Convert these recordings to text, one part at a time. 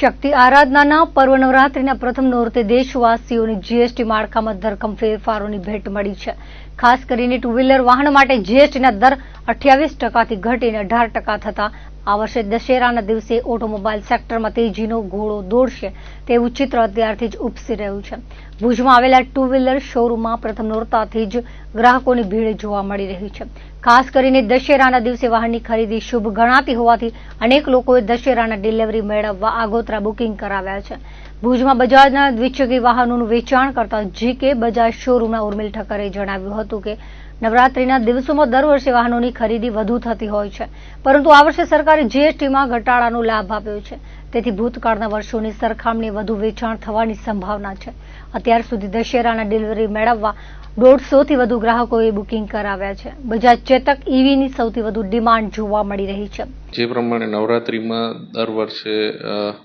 શક્તિ આરાધનાના પર્વ નવરાત્રીના પ્રથમ નોરતે દેશવાસીઓની જીએસટી માળખામાં ધરખમ ફેરફારોની ભેટ મળી છે. ખાસ કરીને ટુ વ્હીલર વાહન માટે જીએસટીના દર અઠ્યાવીસ ટકાથી ઘટીને અઢાર ટકા થતા આ વર્ષે દશેરાના દિવસે ઓટોમોબાઈલ સેક્ટરમાં તેજીનો ઘોડો દોડશે તેવું ચિત્ર અત્યારથી જ ઉપસી રહ્યું છે. ભુજમાં આવેલા ટુ વ્હીલર શોરૂમમાં પ્રથમ નોરતાથી જ ગ્રાહકોની ભીડ જોવા મળી રહી છે. ખાસ કરીને દશેરાના દિવસે વાહનની ખરીદી શુભ ગણાતી હોવાથી અનેક લોકોએ દશેરાના ડિલિવરી મેળવવા આગોતરા બુકિંગ કરાવ્યા છે. ભુજમાં બજાજના દ્વિચકી વાહનોનું વેચાણ કરતા જીકે બજાજ શોરૂમના ઉર્મિલ ઠક્કરે જણાવ્યું હતું કે, નવરાત્રીના દિવસોમાં દર વર્ષે વાહનોની ખરીદી વધુ થતી હોય છે. પરંતુ આ વર્ષે સરકારે જીએસટીમાં ઘટાડાનો લાભ આપ્યો છે. તેથી ભૂતકાળના વર્ષોની સરખામણી વધુ વેચાણ થવાની સંભાવના છે. અત્યાર સુધી દશેરાના ડિલિવરી મેળવવા દોઢસોથી વધુ ગ્રાહકોએ બુકિંગ કરાવ્યા છે. બજાજ ચેતક ઈવીની સૌથી વધુ ડિમાન્ડ જોવા મળી રહી છે. જે પ્રમાણે નવરાત્રિમાં દર વર્ષે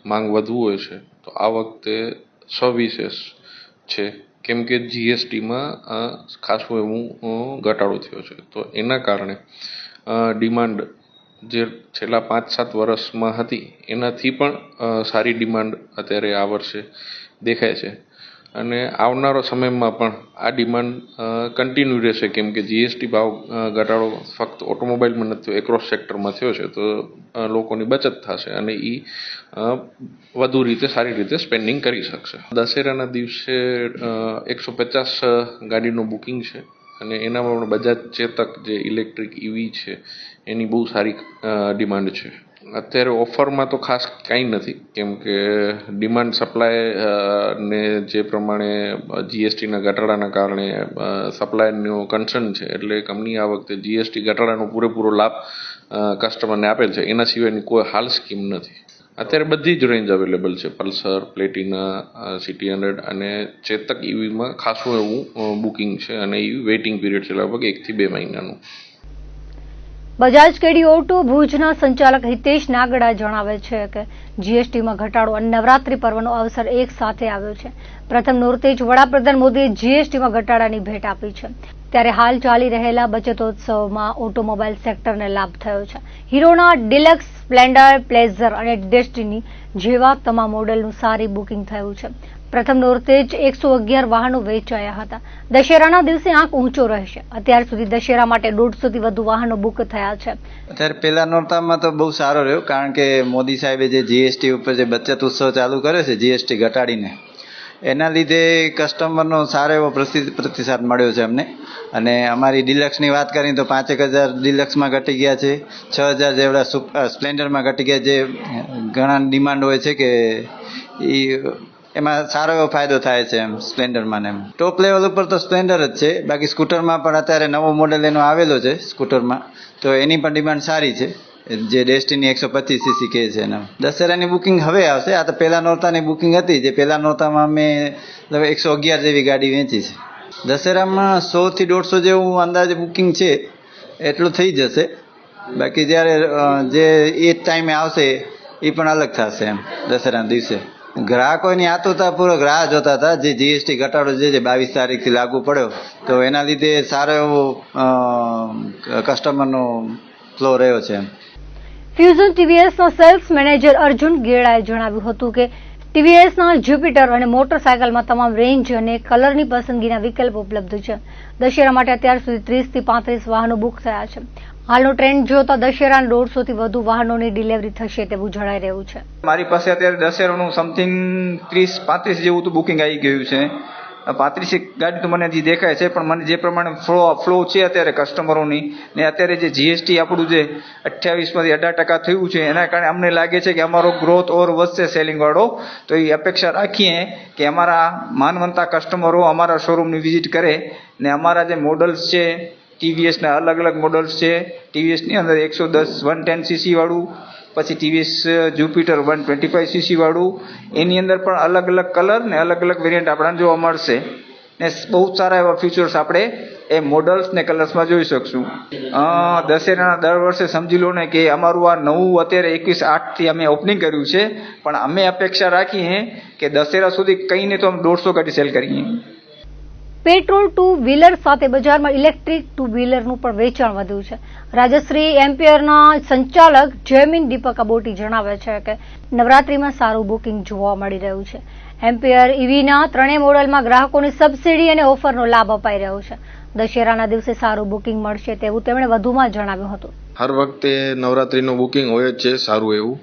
માંગ વધુ હોય છે, તો આ વખતે સવિશેષ છે. કેમ કે જીએસટીમાં ખાસું એવું ઘટાડો થયો છે. તો એના કારણે ડિમાન્ડ જે છેલ્લા પાંચ સાત વર્ષમાં હતી, એનાથી પણ સારી ડિમાન્ડ અત્યારે આ વર્ષે દેખાય છે. અને આવનારો સમયમાં પણ આ ડિમાન્ડ કન્ટિન્યુ રહેશે. કેમ કે જીએસટી ભાવ ઘટાડો ફક્ત ઓટોમોબાઈલમાં નથી થયો એક્રોસ સેક્ટરમાં થયો છે, તો લોકોની બચત થશે અને એ વધુ રીતે, સારી રીતે સ્પેન્ડિંગ કરી શકશે. દશેરાના દિવસે એકસો પચાસ ગાડીનું બુકિંગ છે. અને એનામાં પણ બજાજ ચેતક જે ઇલેક્ટ્રિક ઈવી છે, એની બહુ સારી ડિમાન્ડ છે. અત્યારે ઓફરમાં તો ખાસ કાંઈ નથી, કેમ કે ડિમાન્ડ સપ્લાય ને જે પ્રમાણે જીએસટીના ઘટાડાના કારણે સપ્લાયનો કન્સર્ન છે. એટલે કંપની આ વખતે જીએસટી ઘટાડાનો પૂરેપૂરો લાભ કસ્ટમરને આપેલ છે. એના સિવાયની કોઈ હાલ સ્કીમ નથી. અત્યારે બધી જ રેન્જ અવેલેબલ છે. પલ્સર પ્લેટિના સિટી હંડ્રેડ અને ચેતક ઇવીમાં ખાસું એવું બુકિંગ છે અને એ વેઇટિંગ પીરિયડ છે લગભગ એકથી બે મહિનાનું. બજાજ કેડી ઓટો ભુજના સંચાલક હિતેશ નાગડા જણાવે છે કે જીએસટીમાં ઘટાડો અને નવરાત્રી પર્વનો અવસર એક સાથે આવ્યો છે. પ્રથમ નોરતે જ વડાપ્રધાન મોદીએ જીએસટીમાં ઘટાડાની ભેટ આપી છે. ત્યારે હાલ ચાલી રહેલા બચતોત્સવમાં ઓટોમોબાઈલ સેક્ટરને લાભ થયો છે. હીરોના ડિલક્સ સ્પ્લેન્ડર, પ્લેઝર અને ડેસ્ટિની જેવા તમામ મોડેલનું સારી બુકિંગ થયું છે. પ્રથમ નોરતે જ એકસો અગિયાર વાહનો વેચાયા હતા. દશેરાના દિવસે આંક ઊંચો રહેશે. અત્યાર સુધી દશેરા માટે દોઢસોથી વધુ વાહનો બુક થયા છે. અત્યારે પહેલા નોરતામાં તો બહુ સારો રહ્યો, કારણ કે મોદી સાહેબે જે જીએસટી ઉપર જે બચત ઉત્સવ ચાલુ કર્યો છે જીએસટી ઘટાડીને એના લીધે કસ્ટમરનો સારો એવો પ્રતિ- પ્રતિસાદ મળ્યો છે અમને. અને અમારી ડિલક્સની વાત કરીએ તો પાંચેક હજાર ડિલક્સમાં ઘટી ગયા છે. છ હજાર જેવડા સુપ સ્પ્લેન્ડરમાં ઘટી ગયા જે ઘણા ડિમાન્ડ હોય છે કે એ એમાં સારો એવો ફાયદો થાય છે એમ સ્પ્લેન્ડરમાં ને એમ. ટોપ લેવલ ઉપર તો સ્પ્લેન્ડર જ છે. બાકી સ્કૂટરમાં પણ અત્યારે નવો મોડેલ એનો આવેલો છે સ્કૂટરમાં તો એની પણ ડિમાન્ડ સારી છે. જે ડેસ્ટિની એકસો પચીસ સીસી કે છે એના. દશેરાની બુકિંગ હવે આવશે. આ તો પહેલા નોરતાની બુકિંગ હતી. જે પહેલા નોરતામાં અમે એકસો અગિયાર જેવી ગાડી વેચી છે. દશેરામાં સોથી દોઢસો જેવું અંદાજે બુકિંગ છે. એટલું થઈ જશે. બાકી જ્યારે જે એ ટાઈમે આવશે, એ પણ અલગ થશે એમ દશેરાના દિવસે. ગ્રાહકોની આતુરતાપૂર્વક રાહ જોતા હતા. જે જીએસટી ઘટાડો જે બાવીસ તારીખથી લાગુ પડ્યો. તો એના લીધે સારો એવો કસ્ટમરનો ફ્લો રહ્યો છે એમ. ફ્યુઝન ટીવીએસના સેલ્સ મેનેજર અર્જુન ગેડાએ જણાવ્યું હતું કે ટીવીએસના જ્યુપિટર અને મોટરસાયકલમાં તમામ રેન્જ અને કલરની પસંદગીના વિકલ્પ ઉપલબ્ધ છે. દશેરા માટે અત્યાર સુધી ત્રીસથી પાંત્રીસ વાહનો બુક થયા છે. હાલનો ટ્રેન્ડ જોતા દશેરાના દોઢસોથી વધુ વાહનોની ડિલિવરી થશે તેવું જણાઈ રહ્યું છે. મારી પાસે અત્યારે દશેરાનું સમથિંગ ત્રીસ પાંત્રીસ જેવું તો બુકિંગ આવી ગયું છે. પાંત્રીસ ગાડી તો મને હજી દેખાય છે, પણ મને જે પ્રમાણે ફ્લો ફ્લો છે અત્યારે કસ્ટમરોની ને અત્યારે જે જીએસટી આપણું જે અઠ્યાવીસમાંથી અઢાર ટકા થયું છે, એના કારણે અમને લાગે છે કે અમારો ગ્રોથ ઓર વધશે સેલિંગવાળો તો એ અપેક્ષા રાખીએ કે અમારા માનવંતા કસ્ટમરો અમારા શોરૂમની વિઝિટ કરે, ને અમારા જે મોડલ્સ છે ટીવીએસના અલગ અલગ મોડલ્સ છે ટીવીએસની અંદર એકસો દસ વન ટેન સીસી વાળું પછી TVS Jupiter one twenty five CC વાળું, એની અંદર પણ અલગ અલગ કલર ને અલગ અલગ વેરિયન્ટ આપણને જોવા મળશે. ને બહુ સારા એવા ફીચર્સ આપણે એ મોડલ્સ ને કલર્સમાં જોઈ શકશું. દશેરાના દર વર્ષે સમજી લો ને કે અમારું આ નવું અત્યારે એકવીસ આઠથી અમે ઓપનિંગ કર્યું છે, પણ અમે અપેક્ષા રાખીએ કે દશેરા સુધી કંઈને તો અમે દોઢસો ગાડી સેલ કરીએ. પેટ્રોલ ટુ વ્હીલર સાથે બજારમાં ઇલેક્ટ્રિક ટુ વ્હીલરનું પણ વેચાણ વધ્યું છે. રાજશ્રી એમ્પિયરના સંચાલક જયમીન દીપક અબોટી જણાવે છે કે નવરાત્રીમાં સારું બુકિંગ જોવા મળી રહ્યું છે. એમ્પિયર ઇવીના ત્રણેય મોડલમાં ગ્રાહકોને સબસિડી અને ઓફરનો લાભ અપાઈ રહ્યો છે. દશેરાના દિવસે સારું બુકિંગ મળશે તેવું તેમણે વધુમાં જણાવ્યું હતું. હર વખતે નવરાત્રીનું બુકિંગ હોય જ છે, સારું એવું.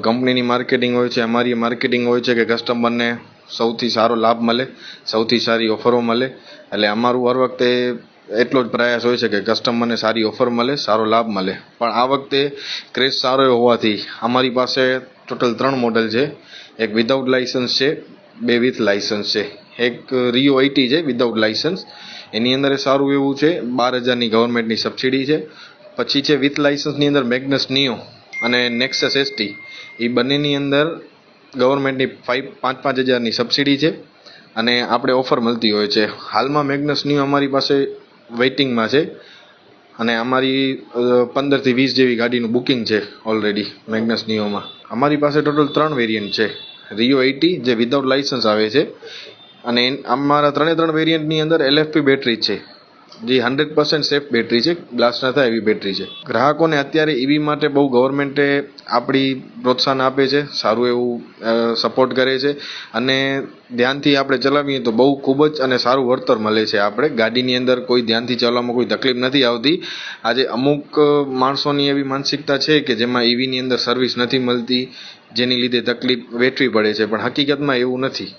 કંપનીની માર્કેટિંગ હોય છે, અમારી માર્કેટિંગ હોય છે કે કસ્ટમરને સૌથી સારો લાભ મળે, સૌથી સારી ઓફરો મળે. એટલે અમારું હર વખતે એટલો જ પ્રયાસ હોય છે કે કસ્ટમરને સારી ઓફર મળે, સારો લાભ મળે. પણ આ વખતે ક્રેઝ સારો હોવાથી અમારી પાસે ટોટલ ત્રણ મોડલ છે. એક વિધાઉટ લાઇસન્સ છે, બે વિથ લાઇસન્સ છે. એક રિયો એટી છે, વિધાઉટ લાઇસન્સ. એની અંદર સારું એવું છે, બાર હજારની ગવર્મેન્ટની સબસિડી છે. પછી છે, વિથ લાઇસન્સની અંદર મેગ્નસ નિયો અને નેક્સસ એસટી એ બંનેની અંદર ગવર્મેન્ટની ફાઇવ પાંચ પાંચ હજારની સબસિડી છે અને આપણે ઓફર મળતી હોય છે. હાલમાં મેગ્નસ ન્યૂ અમારી પાસે વેઇટિંગમાં છે અને અમારી પંદરથી વીસ જેવી ગાડીનું બુકિંગ છે ઓલરેડી મેગ્નસ ન્યૂમાં. અમારી પાસે ટોટલ ત્રણ વેરિયન્ટ છે. રિયો એટી જે વિધાઉટ લાઇસન્સ આવે છે અને અમારા ત્રણે ત્રણ વેરિયન્ટની અંદર એલએફપી બેટરી છે. જે હંડ્રેડ પર્સન્ટ સેફ બેટરી છે. બ્લાસ્ટ ના થાય એવી બેટરી છે. ગ્રાહકોને અત્યારે ઈવી માટે બહુ ગવર્મેન્ટે આપણી પ્રોત્સાહન આપે છે, સારું એવું સપોર્ટ કરે છે. અને ધ્યાનથી આપણે ચલાવીએ તો બહુ ખૂબ જ અને સારું વળતર મળે છે આપણે. ગાડીની અંદર કોઈ ધ્યાનથી ચલાવવામાં કોઈ તકલીફ નથી આવતી. આજે અમુક માણસોની એવી માનસિકતા છે કે જેમાં ઈવીની અંદર સર્વિસ નથી મળતી, જેની લીધે તકલીફ વેઠવી પડે છે. પણ હકીકતમાં એવું નથી.